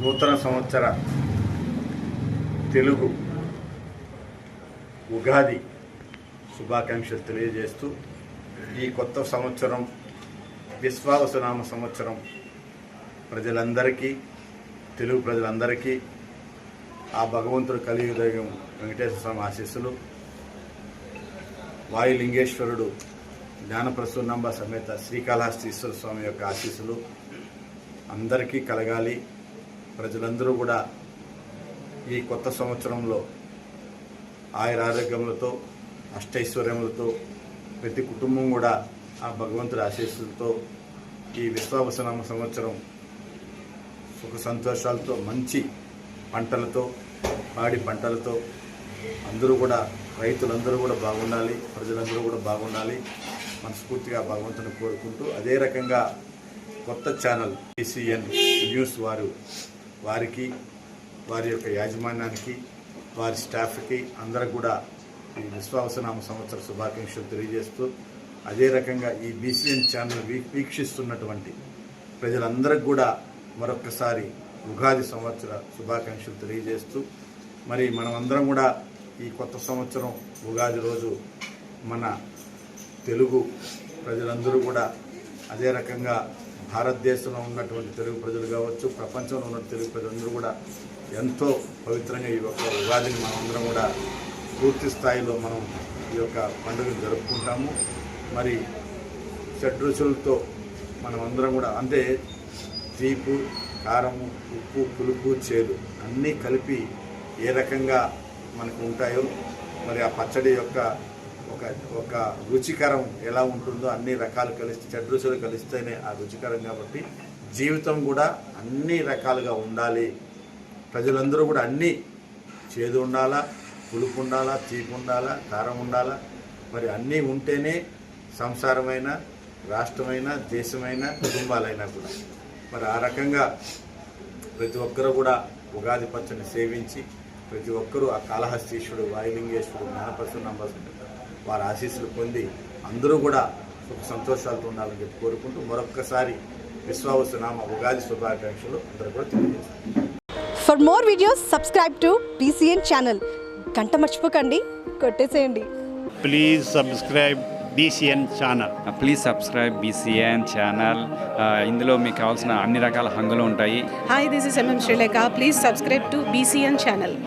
నూతన సంవత్సర తెలుగు ఉగాది శుభాకాంక్షలు తెలియజేస్తూ ఈ కొత్త సంవత్సరం విశ్వావసనామ సంవత్సరం ప్రజలందరికీ తెలుగు ప్రజలందరికీ ఆ భగవంతుడు కలియుదయం వెంకటేశ్వర స్వామి ఆశీస్సులు వాయులింగేశ్వరుడు జ్ఞానప్రసూర్ణంబ సమేత శ్రీకాళహస్తీశ్వర స్వామి యొక్క ఆశీస్సులు అందరికీ కలగాలి. ప్రజలందరూ కూడా ఈ కొత్త సంవత్సరంలో ఆయుర ఆరోగ్యములతో అష్టైశ్వర్యములతో ప్రతి కుటుంబం కూడా ఆ భగవంతుడి ఆశీస్సులతో ఈ విశ్వావసనామ సంవత్సరం సుఖ సంతోషాలతో మంచి పంటలతో పాడి పంటలతో అందరూ కూడా రైతులందరూ కూడా బాగుండాలి ప్రజలందరూ కూడా బాగుండాలి మనస్ఫూర్తిగా భగవంతుని కోరుకుంటూ అదే రకంగా కొత్త ఛానల్ టీసీఎన్ న్యూస్ వారు వారికి వారి యొక్క యాజమాన్యానికి వారి స్టాఫ్కి అందరికి కూడా ఈ విశ్వావసనామ సంవత్సర శుభాకాంక్షలు తెలియజేస్తూ అదే రకంగా ఈ బీసీఎన్ ఛానల్ వీక్షిస్తున్నటువంటి ప్రజలందరికీ కూడా మరొక్కసారి ఉగాది సంవత్సర శుభాకాంక్షలు తెలియజేస్తూ మరి మనమందరం కూడా ఈ కొత్త సంవత్సరం ఉగాది రోజు మన తెలుగు ప్రజలందరూ కూడా అదే రకంగా భారతదేశంలో ఉన్నటువంటి తెలుగు ప్రజలు కావచ్చు ప్రపంచంలో ఉన్న తెలుగు ప్రజలందరూ కూడా ఎంతో పవిత్రంగా ఈ యొక్క ఉగాదిని మనమందరం కూడా పూర్తి స్థాయిలో మనం ఈ యొక్క పండుగను జరుపుకుంటాము. మరి షడ్రుచులతో మనం అందరం కూడా అంటే తీపు కారము ఉప్పు పులుపు చేదు అన్నీ కలిపి ఏ రకంగా మనకు ఉంటాయో మరి ఆ పచ్చడి యొక్క ఒక ఒక రుచికరం ఎలా ఉంటుందో అన్ని రకాలు కలిసి షడ్రుచులు కలిస్తేనే ఆ రుచికరం కాబట్టి జీవితం కూడా అన్ని రకాలుగా ఉండాలి. ప్రజలందరూ కూడా అన్నీ చేదు ఉండాలా పులుపు ఉండాలా తీపి ఉండాలా కారం ఉండాలా మరి అన్నీ ఉంటేనే సంసారమైన రాష్ట్రమైన దేశమైన కుటుంబాలైనా కూడా. మరి ఆ రకంగా ప్రతి ఒక్కరూ కూడా ఉగాది పచ్చని సేవించి ప్రతి ఒక్కరూ ఆ కాళహస్తీశ్వరుడు వాయులింగేశ్వరుడు జ్ఞానపరశు నంబర్స్ వారి ఆశీస్సులు పొంది అందరూ కూడా సుఖ సంతోషాలతో ఉండాలని చెప్పి కోరుకుంటూ మరొక్కసారి విశ్వావసనామ ఉగాది శుభాకాంక్షలు అందరూ కూడా తెలియజేస్తారు. For more videos subscribe to PCN channel గంట మర్చిపోకండి కొట్టేసేయండి. Please subscribe BCN channel please subscribe BCN channel ఇందులో మీకు కావాల్సిన అన్ని రకాల హంగులు ఉంటాయి. Hi, this is MM Sri Lanka. Please subscribe to BCN channel.